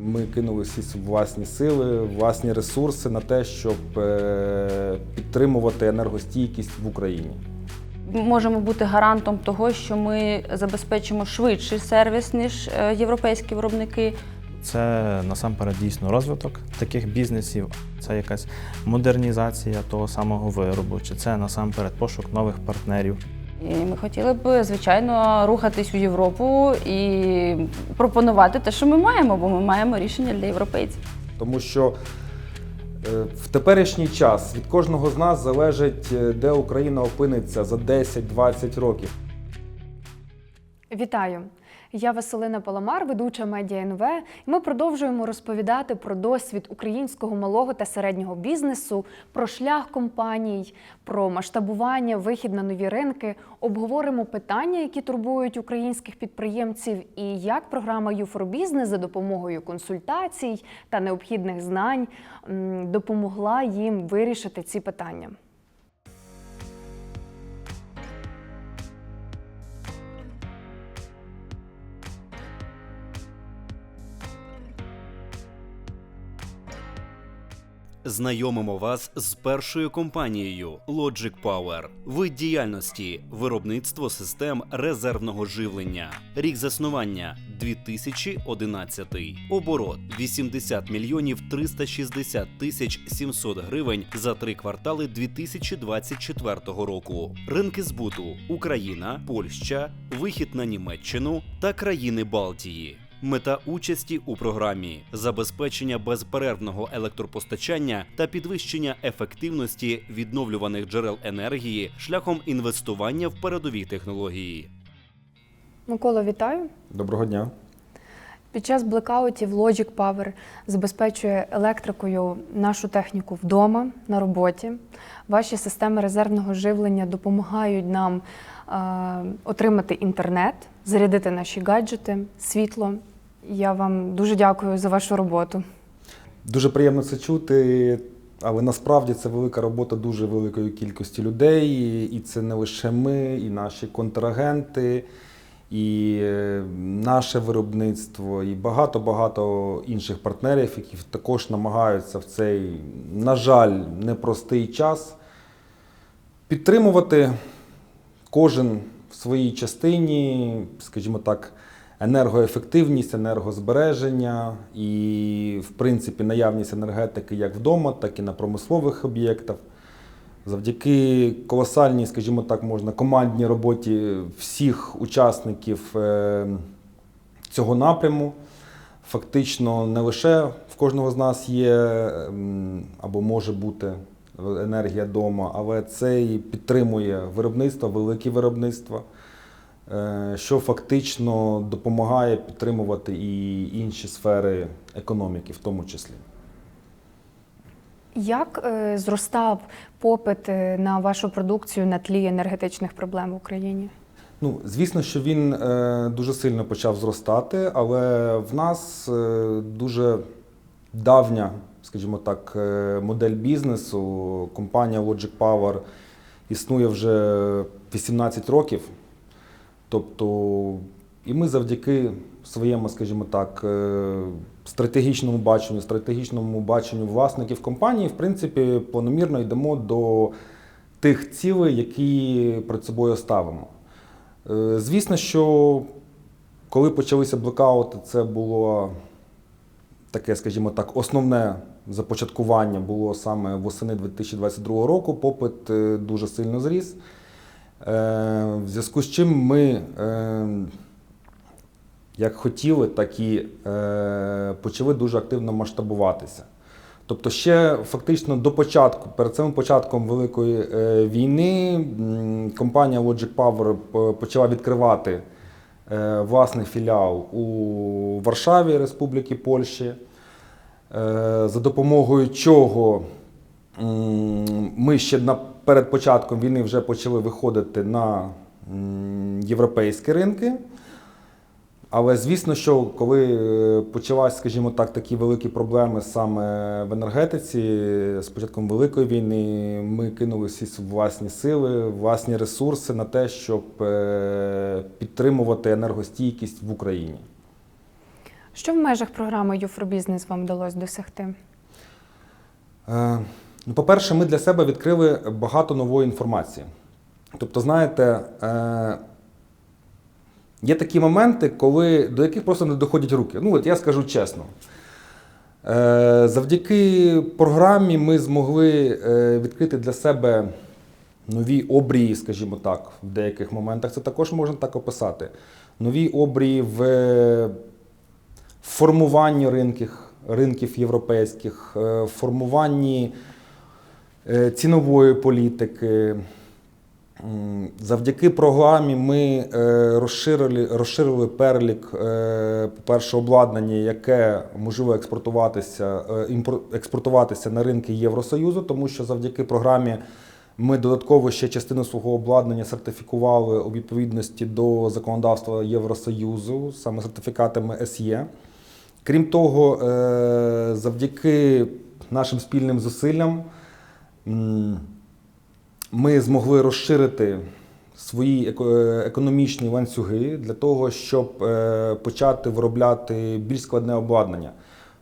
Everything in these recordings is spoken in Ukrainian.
Ми кинули всі власні сили, власні ресурси на те, щоб е, підтримувати енергостійкість в Україні. Можемо бути гарантом того, що ми забезпечимо швидший сервіс, ніж е, європейські виробники. Це насамперед дійсно розвиток таких бізнесів, це якась модернізація того самого виробу, чи це насамперед пошук нових партнерів. І ми хотіли б, звичайно, рухатись у Європу і пропонувати те, що ми маємо, бо ми маємо рішення для європейців. Тому що е, в теперішній час від кожного з нас залежить, е, де Україна опиниться за 10-20 років. Вітаю! Я Василина Паламар, ведуча медіа НВ. Ми продовжуємо розповідати про досвід українського малого та середнього бізнесу, про шлях компаній, про масштабування, вихід на нові ринки. Обговоримо питання, які турбують українських підприємців, і як програма «You4Business» за допомогою консультацій та необхідних знань допомогла їм вирішити ці питання. Знайомимо вас з першою компанією Logic Power. Вид діяльності виробництво систем резервного живлення. Рік заснування 2011. Оборот 80 мільйонів 360 тисяч 700 гривень за три квартали 2024 року. Ринки збуту Україна, Польща, вихід на Німеччину та країни Балтії. Мета участі у програмі забезпечення безперервного електропостачання та підвищення ефективності відновлюваних джерел енергії шляхом інвестування в передові технології. Микола, вітаю! Доброго дня. Під час блекаутів Logic Power забезпечує електрикою нашу техніку вдома, на роботі. Ваші системи резервного живлення допомагають нам е, отримати інтернет, зарядити наші гаджети, світло. Я вам дуже дякую за вашу роботу. Дуже приємно це чути, але насправді це велика робота дуже великої кількості людей, і це не лише ми, і наші контрагенти, і е, наше виробництво, і багато-багато інших партнерів, які також намагаються в цей, на жаль, непростий час підтримувати кожен в своїй частині, скажімо так, енергоефективність, енергозбереження і, в принципі, наявність енергетики як вдома, так і на промислових об'єктах. Завдяки колосальній, скажімо так, можна командній роботі всіх учасників е, цього напряму. Фактично, не лише в кожного з нас є ем, або може бути енергія вдома, але це і підтримує виробництво, великі виробництва, що фактично допомагає підтримувати і інші сфери економіки, в тому числі. Як е, зростав попит е, на вашу продукцію на тлі енергетичних проблем в Україні? Ну, звісно, що він е, дуже сильно почав зростати, але в нас е, дуже давня, скажімо так, е, модель бізнесу. Компанія Logic Power існує вже 18 років. Тобто, і ми завдяки своєму, скажімо так, е, стратегічному баченню, стратегічному баченню власників компанії, в принципі, планомірно йдемо до тих цілей, які перед собою ставимо. Е, Звісно, що коли почалися блекаути, це було таке, скажімо так, основне започаткування було саме восени 2022 року. Попит е, дуже сильно зріс. Е, В зв'язку з чим ми е, як хотіли, так і е, почали дуже активно масштабуватися. Тобто ще фактично до початку, перед самим початком Великої війни, компанія Logic Power почала відкривати власний філіал у Варшаві Республіки Польщі, за допомогою чого ми ще на, перед початком війни вже почали виходити на європейські ринки. Але звісно, що коли е, почалась, скажімо так, такі великі проблеми саме в енергетиці, з початком Великої війни, ми кинули всі власні сили, власні ресурси на те, щоб е, підтримувати енергостійкість в Україні. Що в межах програми Business вам вдалося досягти? Е, Ну, по-перше, ми для себе відкрили багато нової інформації. Тобто, знаєте, е, є такі моменти, коли, до яких просто не доходять руки. Ну, от я скажу чесно. Е, Завдяки програмі ми змогли е, відкрити для себе нові обрії, скажімо так, в деяких моментах. Це також можна так описати. Нові обрії в е, формуванні ринків, ринків європейських, е, формуванні е, цінової політики. Завдяки програмі ми е, розширили, розширили перелік, е, по-перше, обладнання, яке можливо експортуватися, е, експортуватися на ринки Євросоюзу, тому що завдяки програмі ми додатково ще частину свого обладнання сертифікували у відповідності до законодавства Євросоюзу, саме сертифікатами СЄ. Крім того, е, завдяки нашим спільним зусиллям ми змогли розширити свої економічні ланцюги для того, щоб е, почати виробляти більш складне обладнання.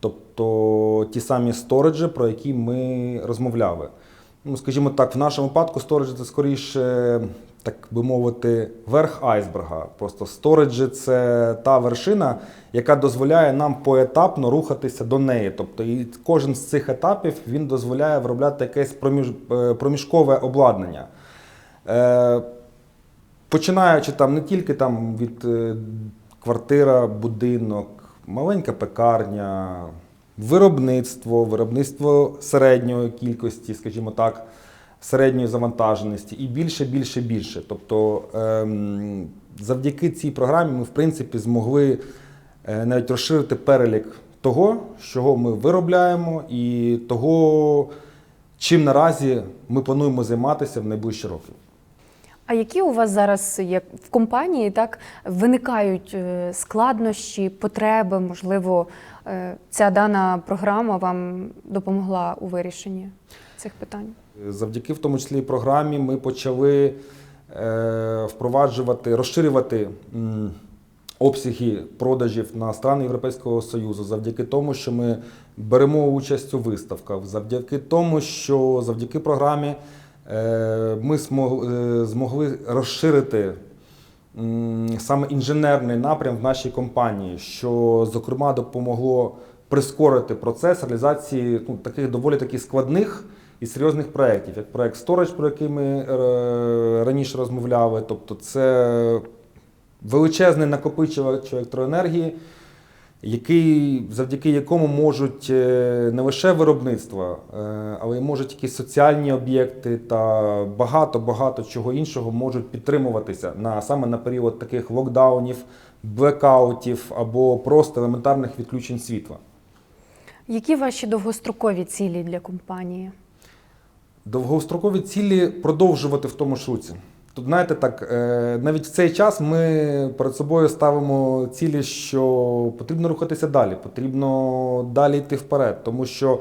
Тобто ті самі сториджі, про які ми розмовляли. Ну, скажімо так, в нашому випадку сториджі це скоріше, так би мовити, верх айсберга. Просто сториджі це та вершина, яка дозволяє нам поетапно рухатися до неї. Тобто, і кожен з цих етапів він дозволяє виробляти якесь проміж, е, проміжкове обладнання. Е, починаючи там не тільки там від е, квартира, будинок, маленька пекарня, виробництво, виробництво середньої кількості, скажімо так, середньої завантаженості і більше, більше, більше. Тобто ем, завдяки цій програмі ми, в принципі, змогли е, навіть розширити перелік того, чого ми виробляємо, і того, чим наразі ми плануємо займатися в найближчі роки. А які у вас зараз є в компанії так виникають е, складнощі, потреби? Можливо, ця дана програма вам допомогла у вирішенні цих питань? Завдяки в тому числі програмі ми почали е, впроваджувати, розширювати обсяги продажів на страни Європейського Союзу, завдяки тому, що ми беремо участь у виставках, завдяки тому, що завдяки програмі е, ми е, змогли розширити саме інженерний напрям в нашій компанії, що зокрема допомогло прискорити процес реалізації ну, таких доволі таки складних і серйозних проєктів, як проєкт Storage, про який ми е, раніше розмовляли. Тобто це величезний накопичувач електроенергії, який, завдяки якому можуть е, не лише виробництва, е, але й можуть якісь соціальні об'єкти та багато-багато чого іншого можуть підтримуватися на, саме на період таких локдаунів, блекаутів або просто елементарних відключень світла. Які ваші довгострокові цілі для компанії? Довгострокові цілі продовжувати в тому ж руці. Тут, знаєте, так, е, навіть в цей час ми перед собою ставимо цілі, що потрібно рухатися далі, потрібно далі йти вперед, тому що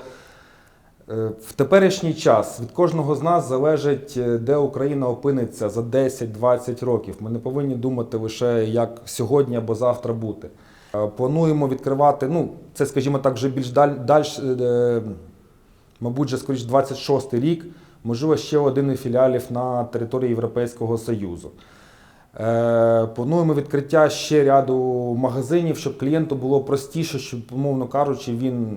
е, в теперішній час від кожного з нас залежить, е, де Україна опиниться за 10-20 років. Ми не повинні думати лише як сьогодні або завтра бути. Плануємо відкривати, ну, це, скажімо так, вже більш даль, дальш, е, мабуть, вже скоріш 26-й рік, можливо, ще один із філіалів на території Європейського Союзу. Е, Плануємо відкриття ще ряду магазинів, щоб клієнту було простіше, щоб, умовно кажучи, він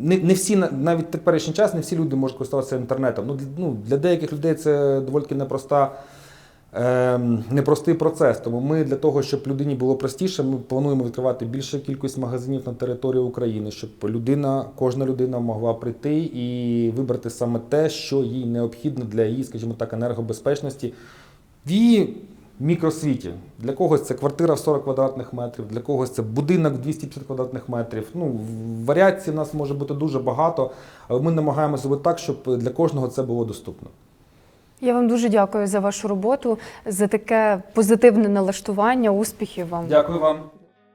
не, не всі на- навіть теперішній час не всі люди можуть користуватися інтернетом. Ну, для, ну, для деяких людей це доволі непроста. Ем, непростий процес. Тому ми для того, щоб людині було простіше, ми плануємо відкривати більшу кількість магазинів на території України, щоб людина, кожна людина могла прийти і вибрати саме те, що їй необхідно для її, скажімо так, енергобезпечності її мікросвіті. Для когось це квартира в 40 квадратних метрів, для когось це будинок в 250 квадратних метрів. Ну, варіацій в нас може бути дуже багато, але ми намагаємося зробити так, щоб для кожного це було доступно. Я вам дуже дякую за вашу роботу, за таке позитивне налаштування, успіхів вам. Дякую вам.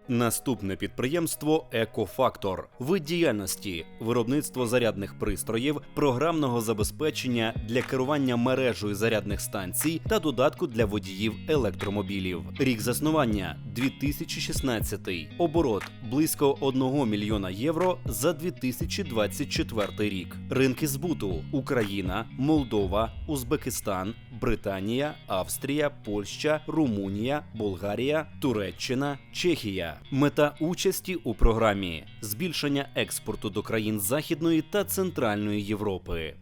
Наступне підприємство Екофактор. Вид діяльності, виробництво зарядних пристроїв, програмного забезпечення для керування мережею зарядних станцій та додатку для водіїв електромобілів. Рік заснування 2016. Оборот близько 1 мільйона євро за 2024 рік. Ринки збуту: Україна, Молдова, Узбекистан, Британія, Австрія, Польща, Румунія, Болгарія, Туреччина, Чехія. Мета участі у програмі збільшення експорту до країн Західної та Центральної Європи.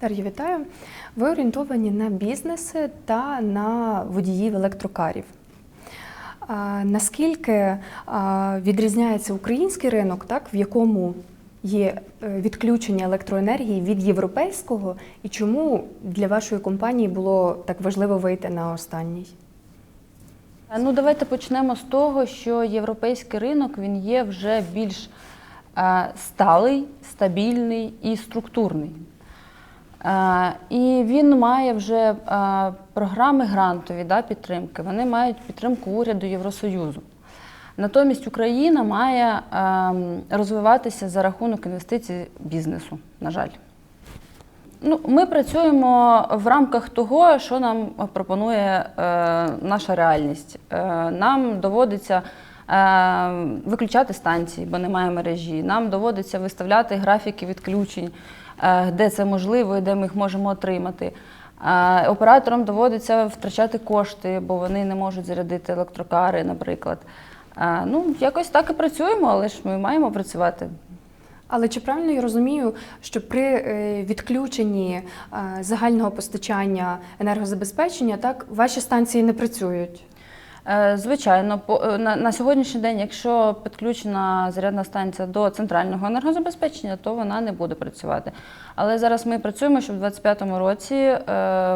Дар'я, вітаю. Ви орієнтовані на бізнеси та на водіїв електрокарів. Наскільки відрізняється український ринок, так, в якому є е, відключення електроенергії від європейського, і чому для вашої компанії було так важливо вийти на останній? Ну, давайте почнемо з того, що європейський ринок він є вже більш сталий, стабільний і структурний. І він має вже програми грантові да, підтримки. Вони мають підтримку уряду Євросоюзу. Натомість Україна має ем, розвиватися за рахунок інвестицій бізнесу, на жаль. Ну, ми працюємо в рамках того, що нам пропонує е, наша реальність. Е, нам доводиться е, виключати станції, бо немає мережі. Нам доводиться виставляти графіки відключень, е, де це можливо і де ми їх можемо отримати. Е, операторам доводиться втрачати кошти, бо вони не можуть зарядити електрокари, наприклад. Е, ну, якось так і працюємо, але ж ми маємо працювати. Але чи правильно я розумію, що при е, відключенні е, загального постачання енергозабезпечення так ваші станції не працюють? Е, Звичайно, на, сьогоднішній день, якщо підключена зарядна станція до центрального енергозабезпечення, то вона не буде працювати. Але зараз ми працюємо, щоб у 2025 році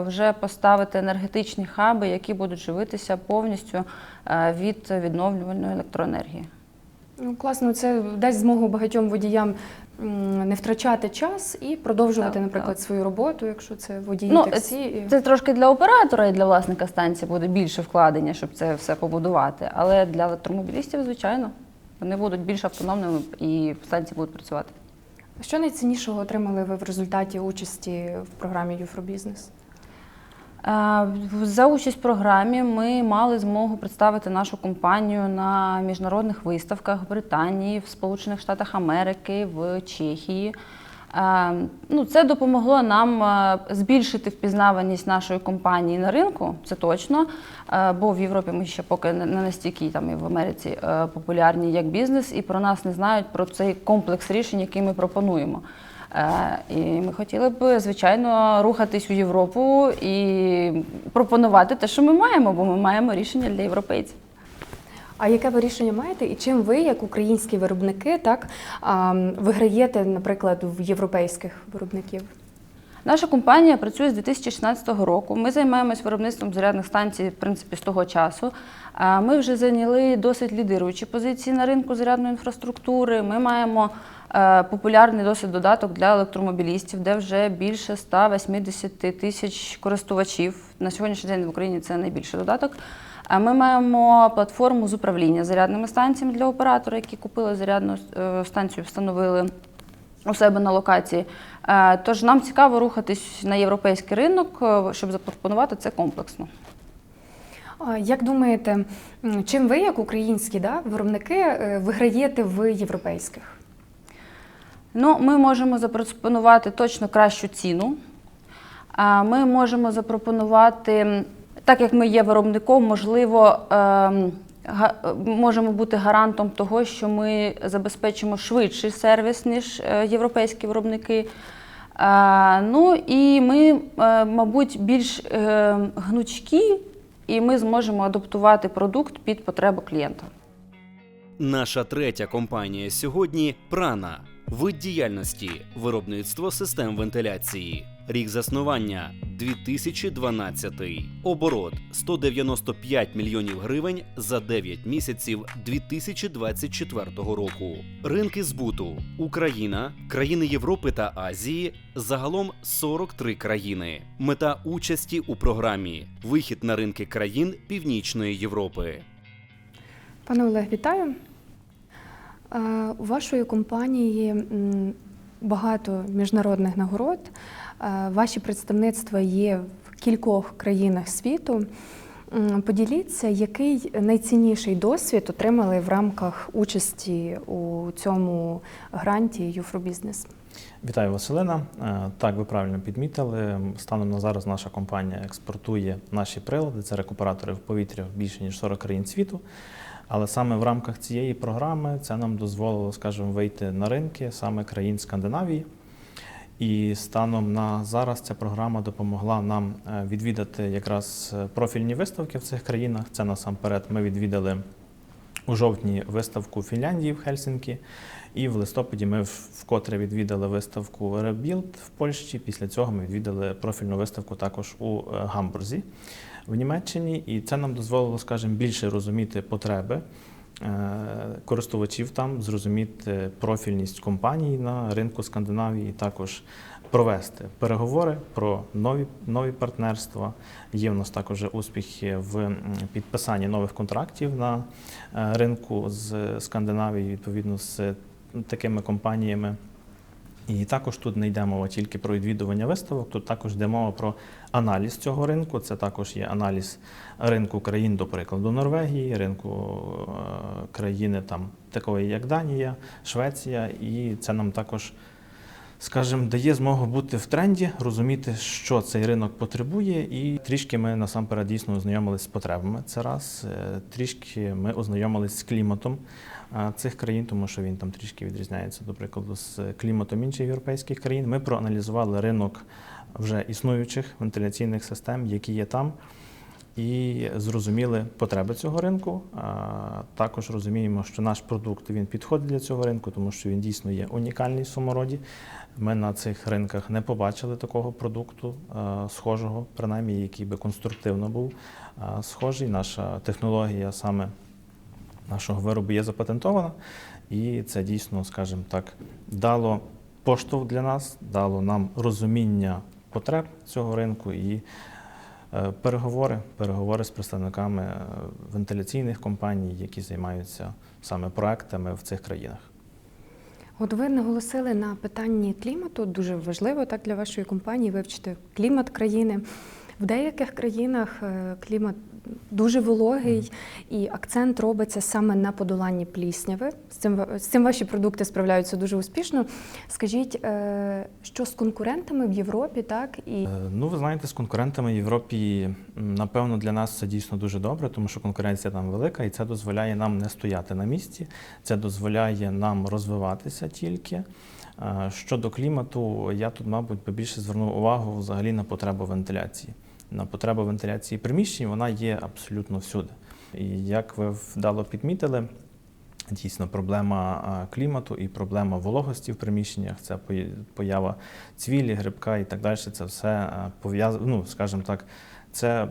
вже поставити енергетичні хаби, які будуть живитися повністю від відновлювальної електроенергії. Ну, класно, це дасть змогу багатьом водіям не втрачати час і продовжувати, Так, наприклад, так. свою роботу, якщо це водії Ну, таксі. Це трошки для оператора і для власника станції буде більше вкладення, щоб це все побудувати. Але для електромобілістів, звичайно, вони будуть більш автономними і станції будуть працювати. Що найціннішого отримали ви в результаті участі в програмі Юфробізнес? Е, За участь в програмі ми мали змогу представити нашу компанію на міжнародних виставках в Британії, в Сполучених Штатах Америки, в Чехії. Е, Ну, це допомогло нам е, збільшити впізнаваність нашої компанії на ринку, це точно. Бо в Європі ми ще поки не настільки там і в Америці популярні як бізнес, і про нас не знають про цей комплекс рішень, який ми пропонуємо. Е, І ми хотіли б, звичайно, рухатись у Європу і пропонувати те, що ми маємо, бо ми маємо рішення для європейців. А яке ви рішення маєте, і чим ви, як українські виробники, так виграєте, наприклад, в європейських виробників? Наша компанія працює з 2016 року. Ми займаємось виробництвом зарядних станцій, в принципі, з того часу. Ми вже зайняли досить лідируючі позиції на ринку зарядної інфраструктури. Ми маємо популярний досить додаток для електромобілістів, де вже більше 180 тисяч користувачів. На сьогоднішній день в Україні це найбільший додаток. Ми маємо платформу з управління зарядними станціями для оператора, які купили зарядну е, станцію, встановили у себе на локації. Е, Тож нам цікаво рухатись на європейський ринок, е, щоб запропонувати це комплексно. Як думаєте, чим ви, як українські да, виробники, е, виграєте в європейських? Ну, ми можемо запропонувати точно кращу ціну. Ми можемо запропонувати, так як ми є виробником, можливо, ем, можемо бути гарантом того, що ми забезпечимо швидший сервіс, ніж е, європейські виробники. Ну і ми, е, мабуть, більш е, гнучкі, і ми зможемо адаптувати продукт під потребу клієнта. Наша третя компанія сьогодні Прана. Вид діяльності, виробництво систем вентиляції. Рік заснування 2012. Оборот 195 мільйонів гривень за 9 місяців 2024 року. Ринки збуту: Україна, країни Європи та Азії, загалом 43 країни. Мета участі у програмі: вихід на ринки країн Північної Європи. Пане Олег, вітаю. Е, У вашої компанії багато міжнародних нагород. Е, Ваші представництва є в кількох країнах світу. Поділіться, який найцінніший досвід отримали в рамках участі у цьому гранті «You for Business»? Вітаю, Василина. Е, Так, ви правильно підмітили. Станом на зараз наша компанія експортує наші прилади, це рекуператори в повітря в більше ніж 40 країн світу. Але саме в рамках цієї програми це нам дозволило, скажімо, вийти на ринки саме країн Скандинавії. І станом на зараз ця програма допомогла нам е, відвідати якраз е, профільні виставки в цих країнах. Це насамперед ми відвідали у жовтні виставку Фінляндії в Хельсінкі. І в листопаді ми вкотре відвідали виставку Rebuild в Польщі. Після цього ми відвідали профільну виставку також у е, Гамбурзі в Німеччині. І це нам дозволило, скажімо, більше розуміти потреби е, користувачів там, зрозуміти профільність компаній на ринку Скандинавії, також провести переговори про нові, нові партнерства. Є в нас також успіхи в підписанні нових контрактів на е, ринку з Скандинавії, відповідно з такими компаніями. І також тут не йде мова тільки про відвідування виставок, тут також йде мова про аналіз цього ринку. Це також є аналіз ринку країн, до прикладу, Норвегії, ринку е, країни там такої, як Данія, Швеція, і це нам також, скажімо, дає змогу бути в тренді, розуміти, що цей ринок потребує, і трішки ми насамперед дійсно ознайомилися з потребами. Це раз Е, трішки ми ознайомилися з кліматом цих країн, тому що він там трішки відрізняється, до прикладу, з кліматом інших європейських країн. Ми проаналізували ринок вже існуючих вентиляційних систем, які є там, і зрозуміли потреби цього ринку. Також розуміємо, що наш продукт він підходить для цього ринку, тому що він дійсно є унікальний в самороді. Ми на цих ринках не побачили такого продукту схожого, принаймні, який би конструктивно був схожий. Наша технологія саме нашого виробу є запатентована, і це дійсно, скажімо так, дало поштовх для нас, дало нам розуміння потреб цього ринку і переговори, переговори з представниками е, вентиляційних компаній, які займаються саме проектами в цих країнах. От ви наголосили на питанні клімату. Дуже важливо так для вашої компанії вивчити клімат країни. В деяких країнах е, клімат дуже вологий, і акцент робиться саме на подоланні плісняви. З цим з цим ваші продукти справляються дуже успішно. Скажіть, е, що з конкурентами в Європі, так і Е, Ну, ви знаєте, з конкурентами в Європі, напевно, для нас це дійсно дуже добре, тому що конкуренція там велика, і це дозволяє нам не стояти на місці, це дозволяє нам розвиватися тільки. Е, Щодо клімату, я тут, мабуть, більше звернув увагу взагалі на потребу вентиляції. На потребу вентиляції приміщень вона є абсолютно всюди. І як ви вдало підмітили, Дійсно, проблема клімату і проблема вологості в приміщеннях, це поява цвілі, грибка і так далі. Це все пов'язано, ну, скажімо так, це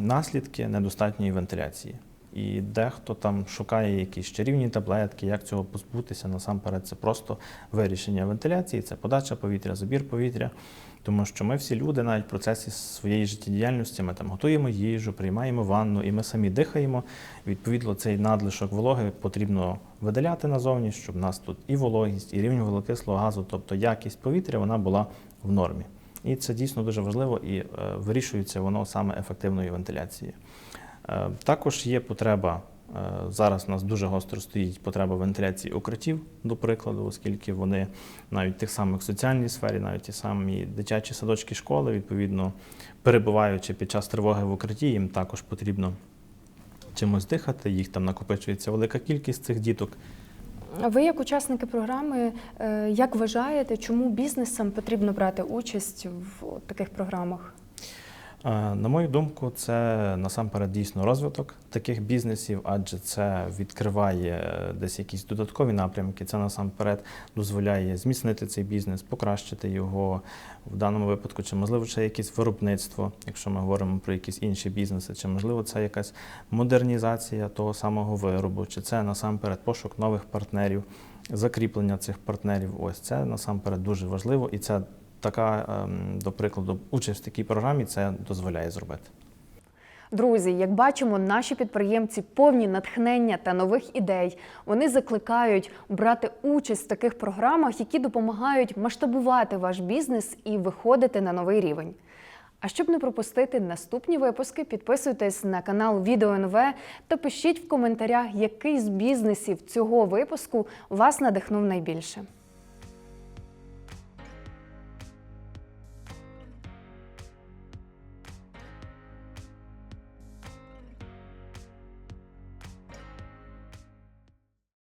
наслідки недостатньої вентиляції. І дехто там шукає якісь чарівні таблетки, як цього позбутися. Насамперед, це просто вирішення вентиляції, це подача повітря, забір повітря. Тому що ми всі люди, навіть в процесі своєї життєдіяльності, ми там готуємо їжу, приймаємо ванну, і ми самі дихаємо. Відповідно, цей надлишок вологи потрібно видаляти назовні, щоб в нас тут і вологість, і рівень вуглекислого газу, тобто якість повітря, вона була в нормі. І це дійсно дуже важливо і е, вирішується воно саме ефективною вентиляцією. Е, також є потреба. е, Зараз у нас дуже гостро стоїть потреба вентиляції укриттів, до прикладу, оскільки вони навіть в тих самих соціальній сфері, навіть ті самі дитячі садочки школи, відповідно, перебуваючи під час тривоги в укритті, їм також потрібно чимось дихати. Їх там накопичується велика кількість цих діток. ви, як учасники програми, е, як вважаєте, чому бізнесам потрібно брати участь в таких програмах? Е, На мою думку, це насамперед дійсно розвиток таких бізнесів, адже це відкриває десь якісь додаткові напрямки. Це насамперед дозволяє зміцнити цей бізнес, покращити його в даному випадку, чи можливо ще якесь виробництво, якщо ми говоримо про якісь інші бізнеси, чи можливо це якась модернізація того самого виробу, чи це насамперед пошук нових партнерів, закріплення цих партнерів. Ось це насамперед дуже важливо, і це така, ем, до прикладу, участь в такій програмі це дозволяє зробити. Друзі, як бачимо, наші підприємці повні натхнення та нових ідей. Вони закликають брати участь в таких програмах, які допомагають масштабувати ваш бізнес і виходити на новий рівень. А щоб не пропустити наступні випуски, підписуйтесь на канал Відео НВ та пишіть в коментарях, який з бізнесів цього випуску вас надихнув найбільше.